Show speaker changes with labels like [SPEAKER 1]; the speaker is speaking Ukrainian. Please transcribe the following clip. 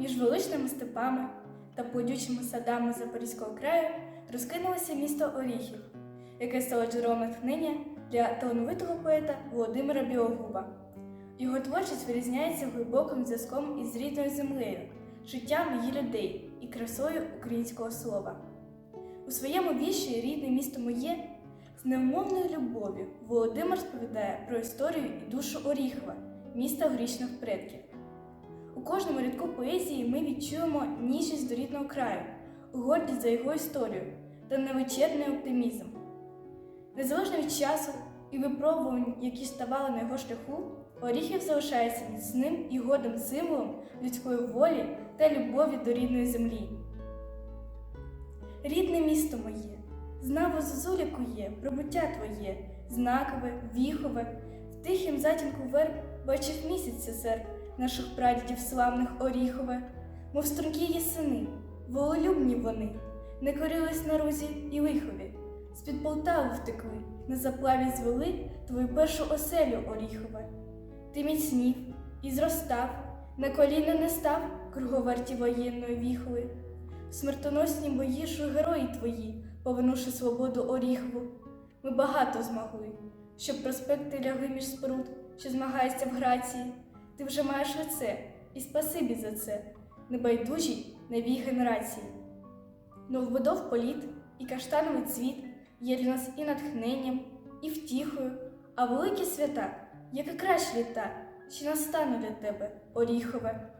[SPEAKER 1] Між величними степами та плодючими садами Запорізького краю розкинулося місто Оріхів, яке стало джерелом натхнення для талановитого поета Володимира Білогуба. Його творчість вирізняється глибоким зв'язком із рідною землею, життям її людей і красою українського слова. У своєму вірші Рідне місто моє з невмовною любов'ю Володимир розповідає про історію і душу Оріхова, міста грішних предків. У кожному рядку поезії ми відчуємо ніжність до рідного краю, гордість за його історію та невичерпний оптимізм. Незалежно від часу і випробувань, які ставали на його шляху, Оріхів залишається міцним і годним символом людської волі та любові до рідної землі. Рідне місто моє, знаво зозулі кує, пробуття твоє, знакове, віхове, в тихім затінку верб бачив місяця серп наших прадідів славних Оріхове, мов стрункі є сини, волелюбні вони, не корились на розі і лихові, з-під Полтави втекли, на заплаві звели твою першу оселю Оріхове. Ти міцнів і зростав, на коліна не став круговерті воєнної віхоли. В смертоносні бої ж герої твої, повернувши свободу Оріхову. Ми багато змогли, щоб проспекти лягли між споруд, що змагається в грації. Ти вже маєш лице, і спасибі за це, небайдужій новій генерації. Новбудов політ і каштановий цвіт є для нас і натхненням, і втіхою, а великі свята, як і краще літа, ще настане для тебе, Оріхове.